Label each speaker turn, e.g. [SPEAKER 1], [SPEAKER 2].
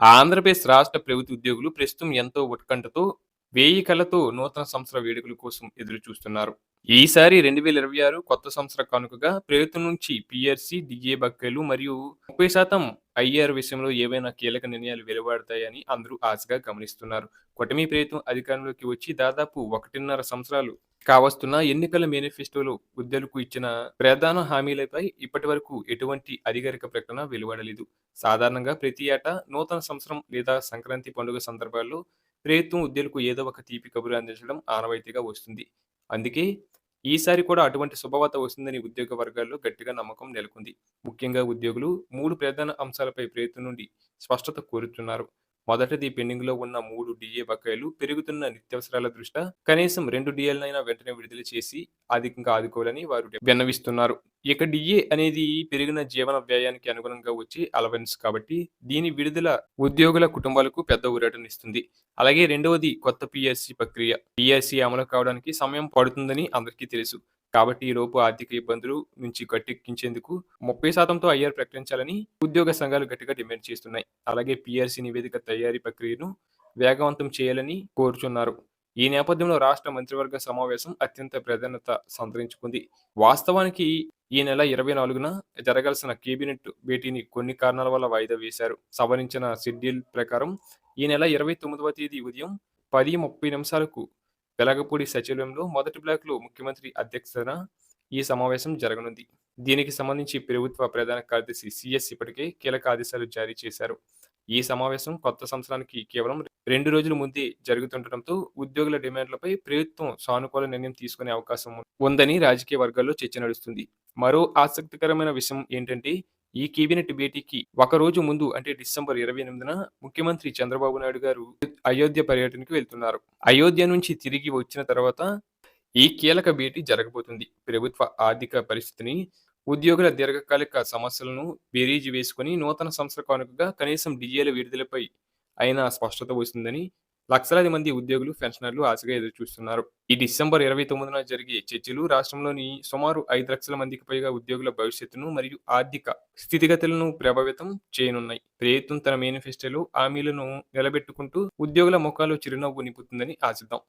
[SPEAKER 1] ఆంధ్రప్రదేశ్ రాష్ట్ర ప్రభుత్వ ఉద్యోగులు ప్రస్తుతం ఎంతో ఉత్కంఠతో వేయి కళ్ళతో నూతన సంవత్సర వేడుకల కోసం ఎదురు చూస్తున్నారు ఈసారి రెండు వేల ఇరవై ఆరు కొత్త సంవత్సర కానుకగా ప్రభుత్వం నుంచి పిఆర్సి డిఏ బక్కలు మరియు ముప్పై శాతం ఐఆర్ విషయంలో ఏవైనా కీలక నిర్ణయాలు వెలువడతాయని అందరూ ఆశగా గమనిస్తున్నారు. కూటమి ప్రభుత్వం అధికారంలోకి వచ్చి దాదాపు ఒకటిన్నర సంవత్సరాలు కావస్తున్న ఎన్నికల మేనిఫెస్టోలో ఉద్యలకు ఇచ్చిన ప్రధాన హామీలపై ఇప్పటి వరకు ఎటువంటి అధికారిక ప్రకటన వెలువడలేదు. సాధారణంగా ప్రతి ఏటా నూతన సంవత్సరం లేదా సంక్రాంతి పండుగ సందర్భాల్లో ప్రభుత్వం ఉద్యోగులకు ఏదో ఒక తీపి కబురు అందించడం ఆనవాయితీగా వస్తుంది. అందుకే ఈసారి కూడా అటువంటి శుభవార్త వస్తుందని ఉద్యోగ వర్గాల్లో గట్టిగా నమ్మకం నెలకొంది. ముఖ్యంగా ఉద్యోగులు మూడు ప్రధాన అంశాలపై ప్రయత్నం నుండి స్పష్టత కోరుతున్నారు. మొదటిది పెండింగ్లో ఉన్న మూడు డిఏ బకాయిలు పెరుగుతున్న నిత్యావసరాల దృష్ట్యా కనీసం రెండు డిఏలనైనా వెంటనే విడుదల చేసి అధికంగా ఆదుకోవాలని వారు విన్నవిస్తున్నారు. ఇక డిఏ అనేది పెరిగిన జీవన వ్యయానికి అనుగుణంగా వచ్చే అలవెన్స్ కాబట్టి దీని విడుదల ఉద్యోగుల కుటుంబాలకు పెద్ద ఊరటనిస్తుంది. అలాగే రెండవది కొత్త పిఎస్సి ప్రక్రియ. పిఎస్సి అమలు కావడానికి సమయం పడుతుందని అందరికీ తెలుసు. కాబట్టి ఈ లోపు ఆర్థిక ఇబ్బందులు నుంచి గట్టెక్కించేందుకు ముప్పై శాతంతో ఐఆర్ ప్రకటించాలని ఉద్యోగ సంఘాలు గట్టిగా డిమాండ్ చేస్తున్నాయి. అలాగే పిఆర్సీ నివేదిక తయారీ ప్రక్రియను వేగవంతం చేయాలని కోరుచున్నారు. ఈ నేపథ్యంలో రాష్ట్ర మంత్రివర్గ సమావేశం అత్యంత ప్రాధాన్యత సంతరించుకుంది. వాస్తవానికి ఈ నెల ఇరవై నాలుగున జరగాల్సిన కేబినెట్ భేటీని కొన్ని కారణాల వల్ల వాయిదా వేశారు. సవరించిన షెడ్యూల్ ప్రకారం ఈ నెల ఇరవై తొమ్మిదవ తేదీ ఉదయం పది ముప్పై నిమిషాలకు వెలగపూడి సచివాలయంలో మొదటి బ్లాక్లో ముఖ్యమంత్రి అధ్యక్షతన ఈ సమావేశం జరగనుంది. దీనికి సంబంధించి ప్రభుత్వ ప్రధాన కార్యదర్శి సిఎస్ ఇప్పటికే కీలక ఆదేశాలు జారీ చేశారు. ఈ సమావేశం కొత్త సంవత్సరానికి కేవలం రెండు రోజుల ముందే జరుగుతుండటంతో ఉద్యోగుల డిమాండ్లపై ప్రభుత్వం సానుకూల నిర్ణయం తీసుకునే అవకాశం ఉందని రాజకీయ వర్గాల్లో చర్చ నడుస్తుంది. మరో ఆసక్తికరమైన విషయం ఏంటంటే ఈ కేబినెట్ భేటీకి ఒక రోజు ముందు అంటే డిసెంబర్ ఇరవై ఎనిమిదిన ముఖ్యమంత్రి చంద్రబాబు నాయుడు గారు అయోధ్య పర్యటనకు వెళ్తున్నారు. అయోధ్య నుంచి తిరిగి వచ్చిన తర్వాత ఈ కీలక భేటీ జరగబోతుంది. ప్రభుత్వ ఆర్థిక పరిస్థితిని ఉద్యోగుల దీర్ఘకాలిక సమస్యలను బేరీజు వేసుకుని నూతన సంవత్సర కానుకగా కనీసం డిఏల విడుదలపై అయినా స్పష్టత వస్తుందని లక్షలాది మంది ఉద్యోగులు పెన్షనర్లు ఆశగా ఎదురుచూస్తున్నారు. ఈ డిసెంబర్ ఇరవై తొమ్మిదిన జరిగే చర్చలు రాష్ట్రంలోని సుమారు ఐదు లక్షల మందికి పైగా ఉద్యోగుల భవిష్యత్తును మరియు ఆర్థిక స్థితిగతులను ప్రభావితం చేయనున్నాయి. ప్రభుత్వం తన మేనిఫెస్టోలో హామీలను నిలబెట్టుకుంటూ ఉద్యోగుల ముఖాలు చిరునవ్వు నింపుతుందని ఆశిద్దాం.